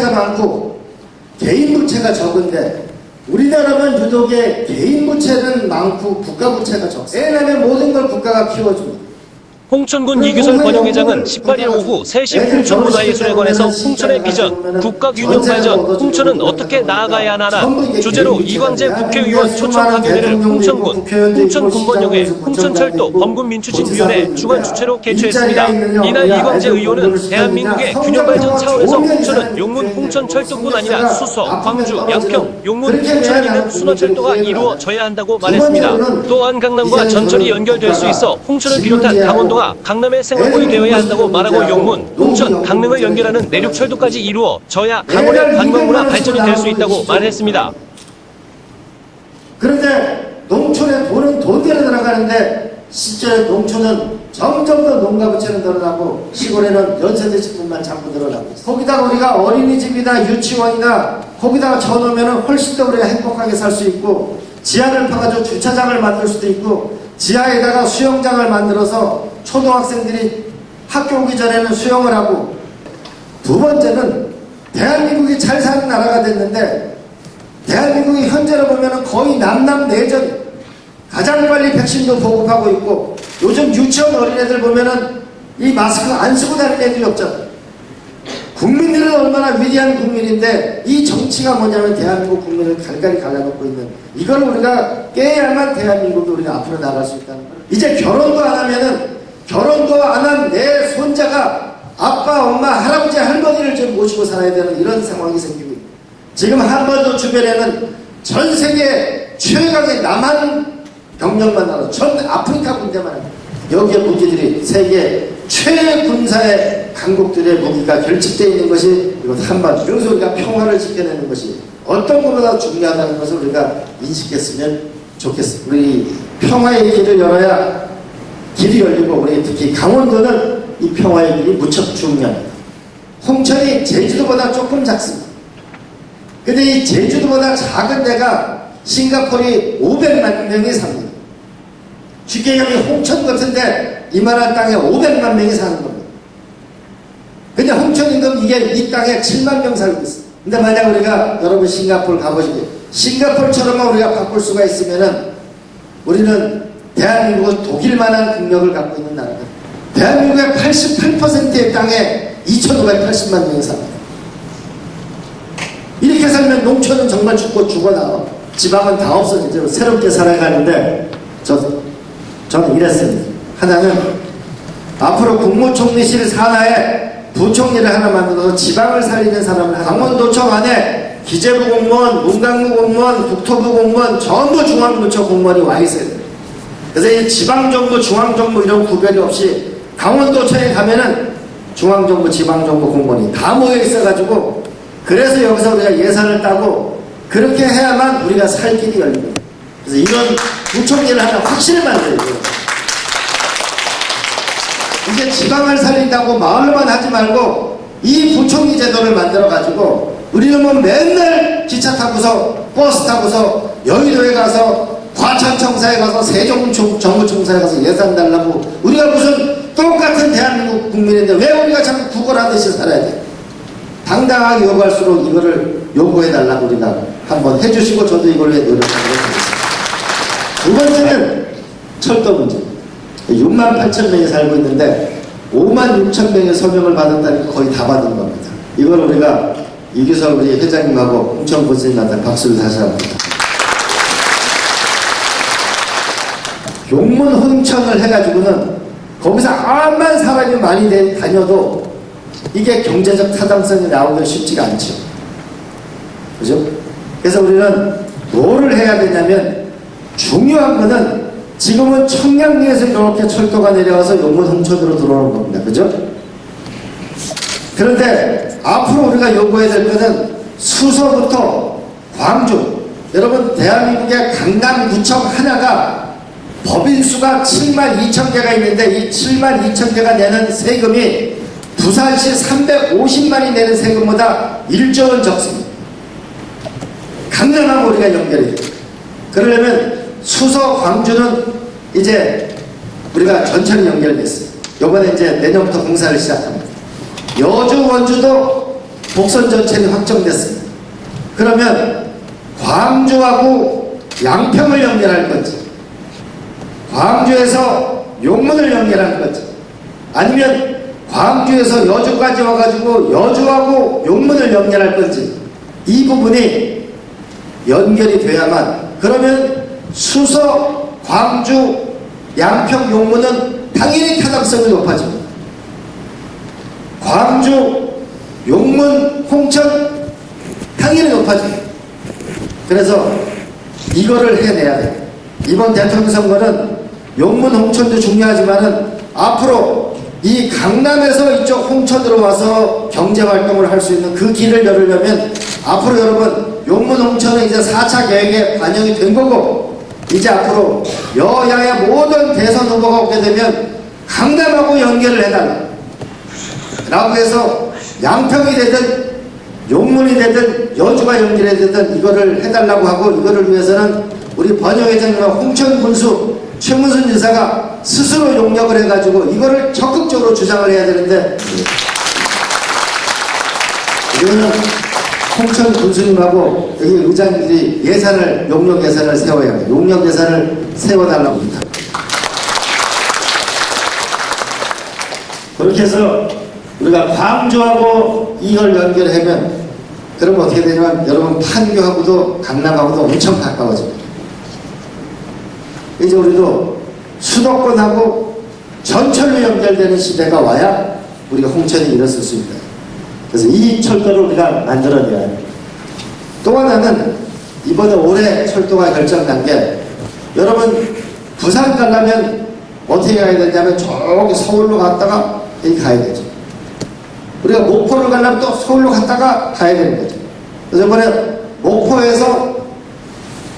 부채가 많고 개인 부채가 적은데 우리나라는 유독에 개인 부채는 많고 국가 부채가 적습니다. 왜냐하면 모든 걸 국가가 키워줍니다. 홍천군 이규설 번영회장은 18일 오후 3시 홍천문화예술회관에서 홍천의 비전, 국가균형 발전, 홍천은 어떻게 나아가야 하나 주제로 이광재 국회의원 초청 강연회를 홍천군, 홍천군번영회, 홍천철도 범군민추진위원회 주관 주최로 개최했습니다. 이날 이광재 의원은 대한민국의 균형 발전 차원에서 홍천은 용문 홍천철도뿐 아니라 수서, 광주, 양평, 용문, 홍천에 있는 순환철도가 이루어져야 한다고 말했습니다. 또한 강남과 전철이 연결될 수 있어 홍천을 비롯한 강원도가 강남의 생활권이 되어야 한다고 말하고 용문, 홍천, 강릉을 연결하는 내륙철도까지 이루어져야 강원의 관광문화 발전이 될 수 있다고 말했습니다. 그런데 농촌에 돈은 돈대로 들어가는데 실제 농촌은 점점 더 농가 부채는 늘어나고 시골에는 연세대 식품만 자꾸 늘어나고. 거기다가 우리가 어린이집이나 유치원이나 거기다가 쳐놓으면 훨씬 더 우리가 행복하게 살 수 있고 지하를 파가지고 주차장을 만들 수도 있고 지하에다가 수영장을 만들어서 초등학생들이 학교 오기 전에는 수영을 하고 두 번째는 대한민국이 잘 사는 나라가 됐는데 대한민국이 현재로 보면 거의 남남 내전 가장 빨리 백신도 보급하고 있고 요즘 유치원 어린애들 보면은 이 마스크 안 쓰고 다니는 애들이 없잖아. 국민들은 얼마나 위대한 국민인데 이 정치가 뭐냐면 대한민국 국민을 갈갈이 갈라놓고 있는 이걸 우리가 깨야만 대한민국이 우리가 앞으로 나갈 수 있다는 거예요. 이제 결혼도 안 결혼도 안 한 내 손자가 아빠, 엄마, 할아버지, 할머니를 좀 모시고 살아야 되는 이런 상황이 생기고 있고 지금 한반도 주변에는 전 세계 최강의 남한 병력만 나와 전 아프리카 군대만. 여기에 무기들이 세계 최군사의 강국들의 무기가 결집되어 있는 것이 이것 한반도 여기서 우리가 평화를 지켜내는 것이 어떤 것보다 중요하다는 것을 우리가 인식했으면 좋겠습니다. 우리 평화의 길을 열어야 길이 열리고 우리 특히 강원도는 이 평화의 길이 무척 중요합니다. 홍천이 제주도보다 조금 작습니다. 근데 이 제주도보다 작은 데가 싱가포르이 500만 명이 삽니다. 쉽게 얘기하면 홍천 같은데 이만한 땅에 500만 명이 사는 겁니다. 근데 홍천 임금 이게 이 땅에 7만 명 살고 있어요. 근데 만약 우리가 여러분 싱가포르 가보시게 싱가포르처럼만 우리가 바꿀 수가 있으면은 우리는 대한민국은 독일만한 국력을 갖고 있는 나라입니다. 대한민국의 88%의 땅에 2,580만 명이 삽니다. 이렇게 살면 농촌은 정말 죽고 죽어나와. 지방은 다 없어지죠. 새롭게 살아가는데 저, 저는 이랬습니다. 하나는 앞으로 국무총리실 산하에 부총리를 하나 만들어서 지방을 살리는 사람을 하나 강원도청 안에 기재부 공무원, 문광부 공무원, 국토부 공무원 전부 중앙부처 공무원이 와 있어요. 그래서 이 지방정부, 중앙정부 이런 구별이 없이 강원도청에 가면은 중앙정부, 지방정부 공무원이 다 모여 있어가지고 그래서 여기서 우리가 예산을 따고 그렇게 해야만 우리가 살 길이 열립니다. 그래서 이런 부총리를 하나 확실히 만들어야 돼요. 이제 지방을 살린다고 마을만 하지 말고 이 부총리 제도를 만들어 가지고 우리는 뭐 맨날 기차 타고서 버스 타고서 여의도에 가서 과천청사에 가서 세종정부청사에 가서 예산 달라고 우리가 무슨 똑같은 대한민국 국민인데 왜 우리가 자꾸 구걸하듯이 살아야 돼? 당당하게 요구할수록 이거를 요구해 달라고 우리가 한번 해주시고 저도 이걸로 노력하도록 하겠습니다. 두 번째는 철도 문제. 6만 8천 명이 살고 있는데 5만 6천 명의 서명을 받았다니 거의 다 받은 겁니다. 이걸 우리가 이규석 우리 회장님하고 홍천 고수님한테 박수를 다시 합니다. 용문 홍천을 해가지고는 거기서 암만 사람이 많이 다녀도 이게 경제적 타당성이 나오기가 쉽지가 않죠. 그죠? 그래서 우리는 뭐를 해야 되냐면 중요한 거는 지금은 청량리에서 이렇게 철도가 내려와서 용문 홍천으로 들어오는 겁니다. 그죠? 그런데 앞으로 우리가 요구해야 될 거는 수서부터 광주 여러분 대한민국의 강남구청 하나가 법인 수가 7만 2천 개가 있는데 이 7만 2천 개가 내는 세금이 부산시 350만이 내는 세금보다 1조 원 적습니다. 강남하고 우리가 연결해요. 그러려면 수서 광주는 이제 우리가 전철이 연결됐어요. 요번에 이제 내년부터 공사를 시작합니다. 여주 원주도 복선 전철이 확정됐습니다. 그러면 광주하고 양평을 연결할 건지, 광주에서 용문을 연결할 건지, 아니면 광주에서 여주까지 와가지고 여주하고 용문을 연결할 건지, 이 부분이 연결이 돼야만, 그러면 수서, 광주, 양평, 용문은 당연히 타당성이 높아집니다. 광주, 용문, 홍천 당연히 높아져요. 그래서 이거를 해내야 돼요. 이번 대통령 선거는 용문, 홍천도 중요하지만은 앞으로 이 강남에서 이쪽 홍천으로 와서 경제 활동을 할 수 있는 그 길을 열으려면 앞으로 여러분 용문, 홍천은 이제 4차 계획에 반영이 된 거고 이제 앞으로 여야의 모든 대선 후보가 오게 되면 강남하고 연결을 해달라. 라고 해서 양평이 되든 용문이 되든 여주가 연결이 되든 이거를 해달라고 하고 이거를 위해서는 우리 번영회장님과 홍천 군수 최문순 지사가 스스로 용역을 해가지고 이거를 적극적으로 주장을 해야 되는데 이거는 홍천 군수님하고 여기 의장님들이 예산을 용역 예산을 세워야 해요. 용역 예산을 세워달라고 합니다. 그렇게 해서 우리가 광주하고 이걸 연결하면 그러면 어떻게 되냐면 여러분 판교하고도 강남하고도 엄청 가까워집니다. 이제 우리도 수도권하고 전철로 연결되는 시대가 와야 우리가 홍천이 일어설 수 있다. 그래서 이 철도를 우리가 만들어내야 합니다. 또 하나는 이번에 올해 철도가 결정난 게 여러분 부산 가려면 어떻게 가야 되냐면 저기 서울로 갔다가 가야 되죠. 우리가 목포를 가려면 또 서울로 갔다가 가야 되는 거죠. 그래서 이번에 목포에서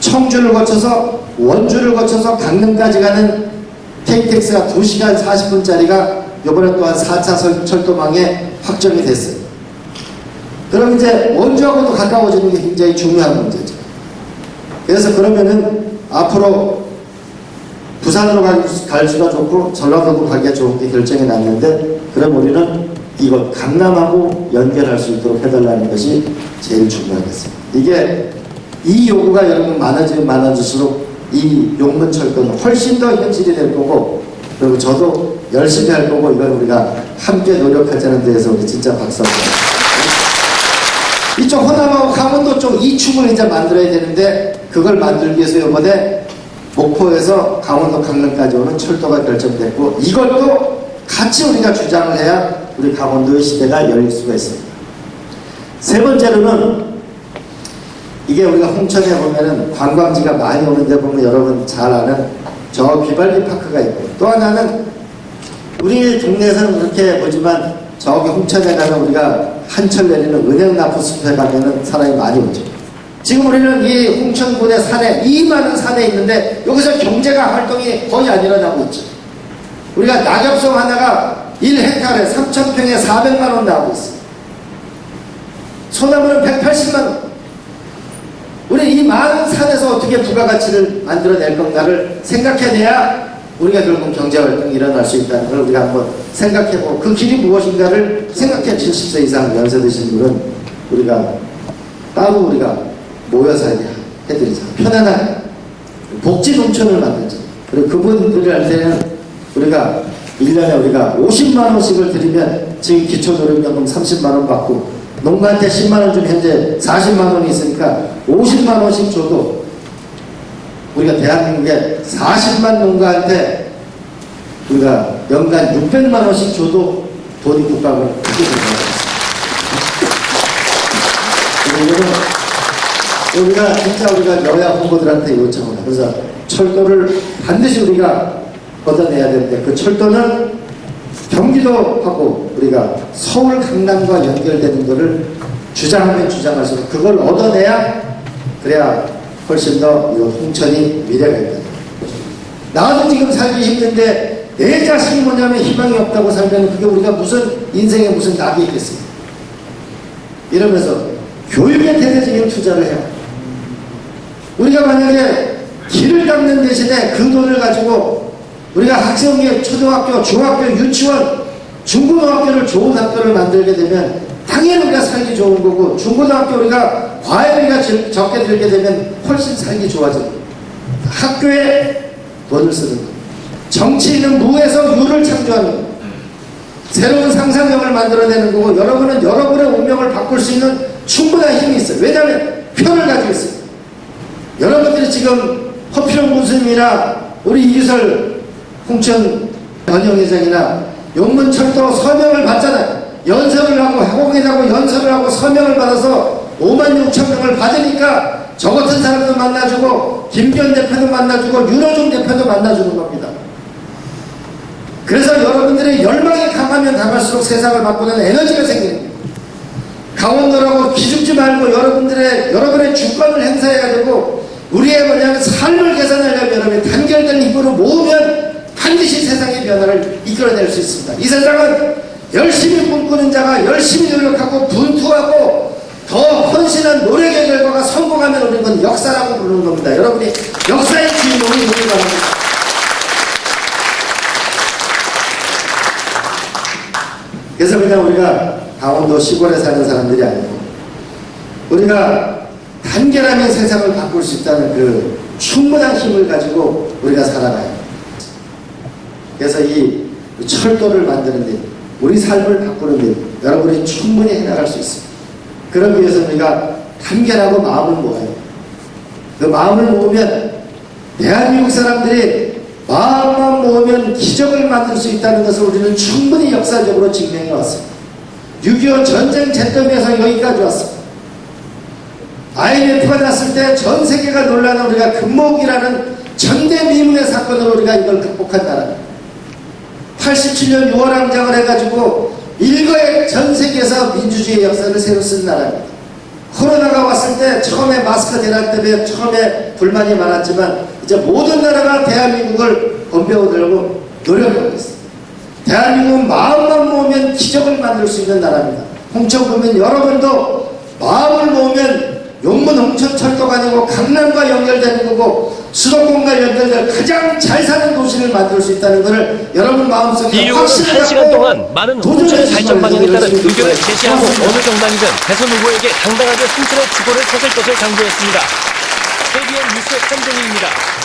청주를 거쳐서 원주를 거쳐서 강릉까지 가는 KTX가 2시간 40분짜리가 이번에 또한 4차 철도망에 확정이 됐어요. 그럼 이제 원주하고도 가까워지는 게 굉장히 중요한 문제죠. 그래서 그러면은 앞으로 부산으로 갈, 갈 수가 좋고 전라도도 가기가 좋은 게 결정이 났는데 그럼 우리는 이거 강남하고 연결할 수 있도록 해달라는 것이 제일 중요하겠습니다. 이게 이 요구가 여러분 많아지면 많아질수록 이 용문 철도는 훨씬 더 현실이 될 거고 그리고 저도 열심히 할 거고 이걸 우리가 함께 노력하자는 데에서 우리 진짜 박수 한번 이쪽 호남하고 강원도 쪽 이축을 이제 만들어야 되는데 그걸 만들기 위해서 이번에 목포에서 강원도 강릉까지 오는 철도가 결정됐고 이것도 같이 우리가 주장을 해야 우리 강원도의 시대가 열릴 수가 있습니다. 세 번째로는 이게 우리가 홍천에 보면은 관광지가 많이 오는 데 보면 여러분 잘 아는 저 비발디 파크가 있고 또 하나는 우리 동네에서는 그렇게 보지만 저기 홍천에 가면 우리가 한철 내리는 은행나무 숲에 가면은 사람이 많이 오죠. 지금 우리는 이 홍천군의 산에 이 많은 산에 있는데 여기서 경제가 활동이 거의 안 일어나고 있죠. 우리가 낙엽송 하나가 1헥타르에 3,000평에 400만 원 나오고 있어요. 소나무는 180만 원. 우리 이 많은 산에서 어떻게 부가가치를 만들어낼 건가를 생각해내야 우리가 결국 경제활동이 일어날 수 있다는 걸 우리가 한번 생각해보고 그 길이 무엇인가를 생각해 70세 이상 연세 드신 분은 우리가 따로 우리가 모여서 해드리자. 편안한 복지 농촌을 만들자. 그리고 그분들한테는 우리가 1년에 우리가 50만원씩을 드리면 지금 기초노령연금 30만원 받고 농가한테 10만원 좀 현재 40만원이 있으니까 50만원씩 줘도 우리가 대한민국에 40만 농가한테 우리가 연간 600만 원씩 줘도 돈이 국가가 크게 들어가요. 그리고 우리가 진짜 우리가 여야 후보들한테 요청을. 그래서 철도를 반드시 우리가 걷어내야 되는데 그 철도는 경기도하고 우리가 서울 강남과 연결되는 것을 주장하면 주장할수록 그걸 얻어내야 그래야 훨씬 더이 홍천이 미래가 있다. 나도 지금 살기 힘든데 내 자식이 뭐냐면 희망이 없다고 살면 그게 우리가 무슨 인생에 무슨 낙이 있겠습니까? 이러면서 교육에 대대적인 투자를 해요. 우리가 만약에 길을 닦는 대신에 그 돈을 가지고 우리가 학생계 초등학교, 중학교, 유치원, 중고등학교를 좋은 학교를 만들게 되면 다 당연히 우리가 살기 좋은 거고 중고등학교 우리가 과외비가 적- 적게 들게 되면 훨씬 살기 좋아져요. 학교에 돈을 쓰는 거. 정치인은 무에서 유를 창조하는 거. 새로운 상상력을 만들어내는 거고 여러분은 여러분의 운명을 바꿀 수 있는 충분한 힘이 있어요. 왜냐하면 표를 가지고 있어요. 여러분들이 지금 허필용 군수님이나 우리 이규설 홍천 변형회장이나 용문철도 서명을 받잖아요. 연설을 하고 해공회하고 연설을 하고 서명을 받아서 5만 6천 명을 받으니까 저 같은 사람도 만나주고 김기현 대표도 만나주고 윤호중 대표도 만나주는 겁니다. 그래서 여러분들의 열망이 강하면 강할수록 세상을 바꾸는 에너지가 거예요. 강원도라고 기죽지 말고 여러분들의 여러분의 주권을 행사해야 되고 우리의 뭐냐면 삶을 개선하려면 여러분이 단결된 힘으로 모으면 반드시 세상의 변화를 이끌어낼 수 있습니다. 이 세상은 열심히 꿈꾸는 자가 열심히 노력하고 분투하고 더 헌신한 노력의 결과가 성공하면 우리는 그건 역사라고 부르는 겁니다. 여러분이 역사의 주인공이 되길 바랍니다. 그래서 그냥 우리가 강원도 시골에 사는 사람들이 아니고 우리가 단결하면 세상을 바꿀 수 있다는 그 충분한 힘을 가지고 우리가 합니다. 그래서 이 철도를 만드는 데 우리 삶을 바꾸는 데 여러분이 충분히 해나갈 수 있습니다. 그러기 위해서 우리가 단결하고 마음을 모아요. 그 마음을 모으면 대한민국 사람들이 마음만 모으면 기적을 만들 수 있다는 것을 우리는 충분히 역사적으로 증명해 왔습니다. 6.25 전쟁 잿더미에서 여기까지 왔습니다. IMF가 났을 때 전 세계가 놀라는 우리가 금목이라는 전대미문의 사건으로 우리가 이걸 극복한 나라입니다. 87년 6월 항장을 해가지고 일거에 전 세계에서 민주주의 역사를 새로 쓴 나라입니다. 코로나가 왔을 때 처음에 마스크 대란 때문에 처음에 불만이 많았지만 이제 모든 나라가 대한민국을 건배어들려고 노력하고 있습니다. 대한민국은 마음만 모으면 기적을 만들 수 있는 나라입니다. 홍천 보면 여러분도 마음을 모으면 용문 홍천 철도가 아니고 강남과 연결되는 거고 수도권과 연결될 가장 잘 사는 도시를 만들 수 있다는 것을 여러분 마음속에 확신을 한 시간 갖고 동안 많은 홍천의 발전 방향에 따른 의견을. 제시하고. 어느 정당이든 대선 후보에게 당당하게 홍천의 주거를 찾을 것을 강조했습니다. KBN 뉴스 한정희입니다.